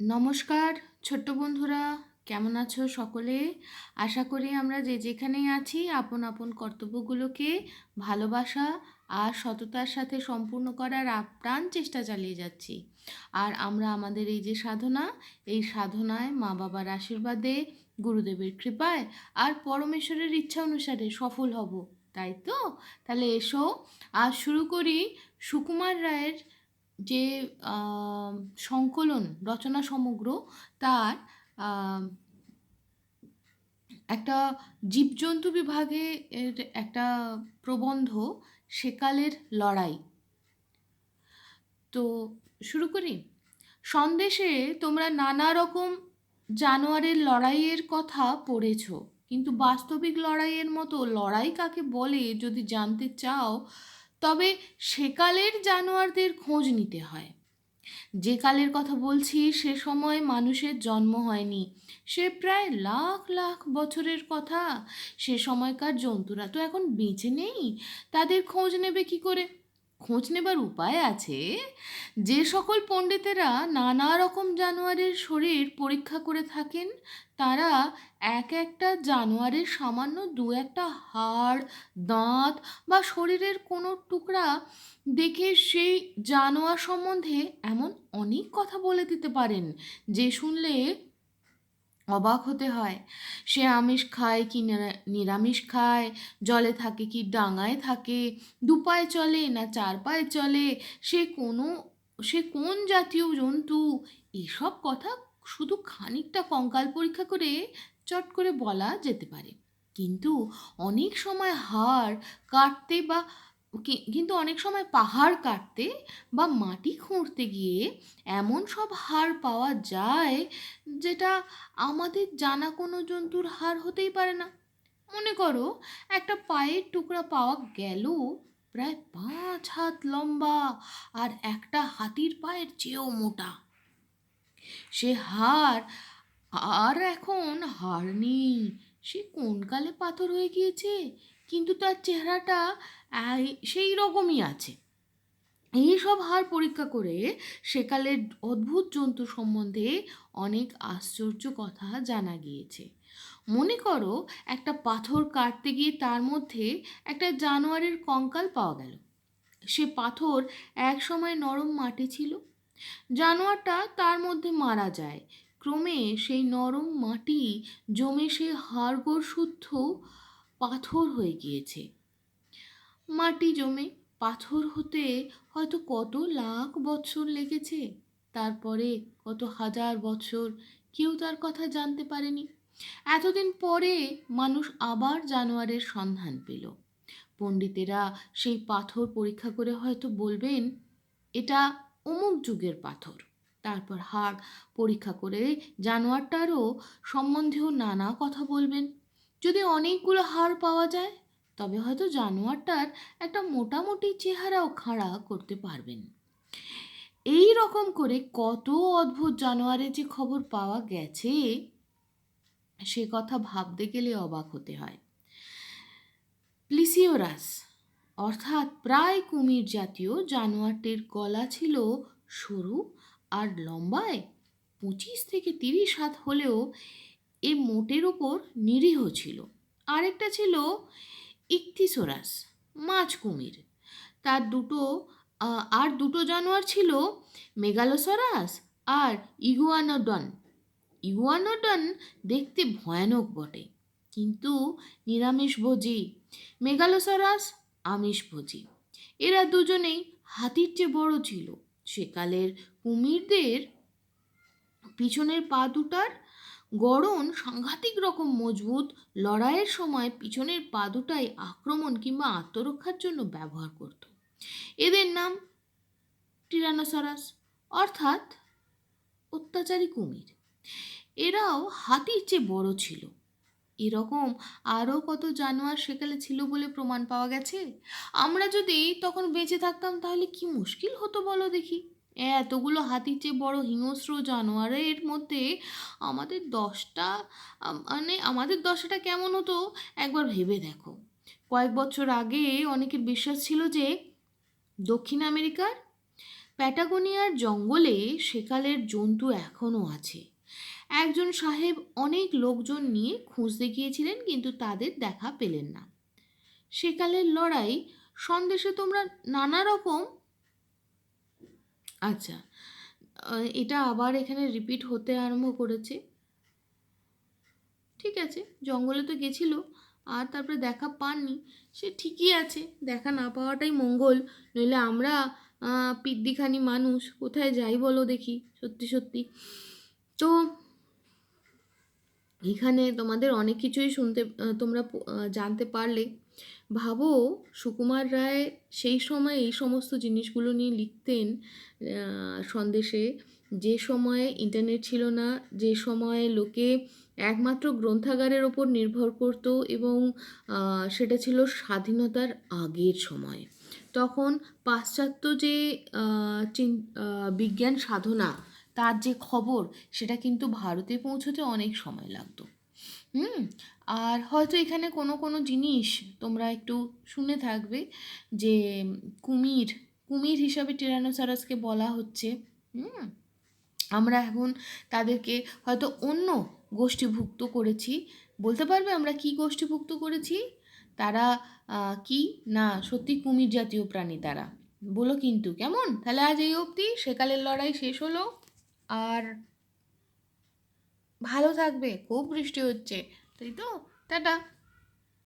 নমস্কার, ছোট্ট বন্ধুরা, কেমন আছো সকলে? আশা করি আমরা যে যেখানেই আছি, আপন আপন কর্তব্যগুলোকে ভালোবাসা আর সততার সাথে সম্পূর্ণ করার আপ্রাণ চেষ্টা চালিয়ে যাচ্ছি। আর আমরা আমাদের এই যে সাধনা, এই সাধনায় মা বাবার আশীর্বাদে, গুরুদেবের কৃপায় আর পরমেশ্বরের ইচ্ছা অনুসারে সফল হব, তাই তো? তাহলে এসো, আজ শুরু করি সুকুমার রায়ের যে সংকলন, রচনা সমগ্র তার একটা জীবজন্তু বিভাগে একটা প্রবন্ধ সেকালের লড়াই। তো শুরু করি। সন্দেশে তোমরা নানা রকম জানোয়ারের লড়াইয়ের কথা পড়েছ, কিন্তু বাস্তবিক লড়াইয়ের মতো লড়াই কাকে বলে যদি জানতে চাও তবে সেকালের জানোয়ারদের খোঁজ নিতে হয়। যে কালের কথা বলছি, সে সময় মানুষের জন্ম হয়নি। সে প্রায় লাখ লাখ বছরের কথা। সে সময়কার জন্তুরা তো এখন বেঁচে নেই। তাদের খোঁজ নেবে কি করে? খোঁজ নেবার উপায় আছে? যে সকল পণ্ডিতেরা নানা রকম জানোয়ারের শরীর পরীক্ষা করে থাকেন, তারা এক একটা জানোয়ারের সামান্য দু একটা হাড়, দাঁত বা শরীরের কোনো টুকরা দেখে সেই জানোয়ার সম্বন্ধে এমন অনেক কথা বলে দিতে পারেন, যে শুনলে অবাক হতে হয়। সে আমিষ খায় কি নিরামিষ খায়, জলে থাকে কি ডাঙায় থাকে, দু পায়ে চলে না চার পায়ে চলে, সে কোনো, সে কোন জাতীয় জন্তু? এসব কথা শুধু খানিকটা কঙ্কাল পরীক্ষা করে চট করে বলা যেতে পারে। কিন্তু অনেক সময় হাড় কাটতে বা কিন্তু অনেক সময় পাহাড় কাটতে বা মাটি খুঁড়তে গিয়ে এমন সব হাড় পাওয়া যায় যেটা আমাদের জানা কোনো জন্তুর হাড় হতেই পারে না। মনে করো একটা পায়ের টুকরা পাওয়া গেল প্রায় পাঁচ হাত লম্বা আর একটা হাতির পায়ের চেয়েও মোটা। সে হাড় আর এখন হাড় নেই। সে কোন কালে পাথর হয়ে গিয়েছে? কিন্তু তার চেহারাটা সেই রকমই আছে। এই সব হাড় পরীক্ষা করে সেকালের অদ্ভুত জন্তু সম্বন্ধে অনেক আশ্চর্য কথা জানা গিয়েছে। মনে করো, একটা পাথর কাটতে গিয়ে তার মধ্যে একটা জানোয়ারের কঙ্কাল পাওয়া গেল। সে পাথর এক সময় নরম মাটি ছিল। জানোয়ারটা তার মধ্যে মারা যায়। ক্রমে সেই নরম মাটি জমে সে হাড়গোড় শুদ্ধ পাথর হয়ে গিয়েছে। মাটি জমে পাথর হতে হয়তো কত লাখ বছর লেগেছে। তারপরে কত হাজার বছর কেউ তার কথা জানতে পারেনি। এতদিন পরে মানুষ আবার জানোয়ারের সন্ধান পেল। পণ্ডিতেরা সেই পাথর পরীক্ষা করে হয়তো বলবেন, এটা অমুক যুগের পাথর। তারপর হাড় পরীক্ষা করে জানোয়ারটারও সম্বন্ধেও নানা কথা বলবেন। যদি অনেকগুলো হাড় পাওয়া যায় তবে হয়তো জানোয়ারটার একটা মোটামুটি চেহারাও খাড়া করতে পারবেন। এই রকম করে কত অদ্ভুত জানোয়ারের যে খবর পাওয়া গেছে, সে কথা ভাবতে গেলে অবাক হতে হয়। প্লিসিওরাস, অর্থাৎ প্রায় কুমির জাতীয় জানোয়ারটির গলা ছিল সরু আর লম্বায় পঁচিশ থেকে তিরিশ হাত হলেও এ মোটের ওপর নিরীহ ছিল। আরেকটা ছিল ইকথিসোরাস মাছ কুমির। তার দুটো আর দুটো জানোয়ার ছিল মেগালোসরাস আর ইগুয়ানোডন। ইগুয়ানোডন দেখতে ভয়ানক বটে, কিন্তু নিরামিষ নিরামিষভোজী মেগালোসরাস আমিষভোজী এরা দুজনেই হাতির চেয়ে বড় ছিল। সেকালের কুমিরদের পিছনের পা দুটার গড়ন সাংঘাতিক রকম মজবুত লড়াইয়ের সময় পিছনের পা দুটাই আক্রমণ কিংবা আত্মরক্ষার জন্য ব্যবহার করত। এদের নাম টিরানোসরাস, অর্থাৎ অত্যাচারী কুমির। এরাও হাতির চেয়ে বড় ছিল। এরকম আরও কত জানোয়ার সেকালে ছিল বলে প্রমাণ পাওয়া গেছে? আমরা যদি তখন বেঁচে থাকতাম তাহলে কি মুশকিল হতো বলো দেখি? এতগুলো হাতির চেয়ে বড় হিংস্র জানোয়ারের মধ্যে আমাদের দশটা মানে আমাদের দশাটা কেমন হতো? একবার ভেবে দেখো। কয়েক বছর আগে অনেকের বিশ্বাস ছিল যে দক্ষিণ আমেরিকার প্যাটাগোনিয়ার জঙ্গলে সেকালের জন্তু এখনও আছে। একজন সাহেব অনেক লোকজন নিয়ে খুঁজতে গিয়েছিলেন কিন্তু তাদের দেখা পেলেন না। সেকালের লড়াই সন্দেশে তোমরা নানা রকম আচ্ছা। এটা আবার এখানে রিপিট হতে আরম্ভ করেছে। ঠিক আছে, জঙ্গলে তো গেছিল, আর তারপরে দেখা পাননি। সে ঠিকই আছে, দেখা না পাওয়াটাই মঙ্গল। নইলে আমরা পিদ্দিখানি মানুষ, কোথায় যাই বলো দেখি, সত্যি সত্যি। তো, এখানে তোমাদের অনেক কিছুই শুনতে তোমরা জানতে পারলে। ভাবো সুকুমার রায় সেই সময় এই সমস্ত জিনিসগুলো নিয়ে লিখতেন সন্দেশে। যে সময়ে ইন্টারনেট ছিল না, যে সময়ে লোকে একমাত্র গ্রন্থাগারের ওপর নির্ভর করত এবং সেটা ছিল স্বাধীনতার আগের সময়। তখন পাশ্চাত্য যে বিজ্ঞান সাধনা, তার যে খবর, সেটা কিন্তু ভারতে পৌঁছতে অনেক সময় লাগতো। হুম, আর হয়তো এখানে কোনো কোনো জিনিস তোমরা একটু শুনে থাকবে যে কুমির কুমির হিসাবে টিরানোসারাসকে বলা হচ্ছে। হুম, আমরা এখন তাদেরকে হয়তো অন্য গোষ্ঠীভুক্ত করেছি। বলতে পারবে আমরা কি গোষ্ঠীভুক্ত করেছি? তারা কি? না, সত্যি কুমির জাতীয় প্রাণী তারা। বলো কিন্তু, কেমন? তাহলে আজ এই অবধি, সেকালের লড়াই শেষ হলো। আর ভালো থাকবে খুব বৃষ্টি হচ্ছে তাই তো? টাটা।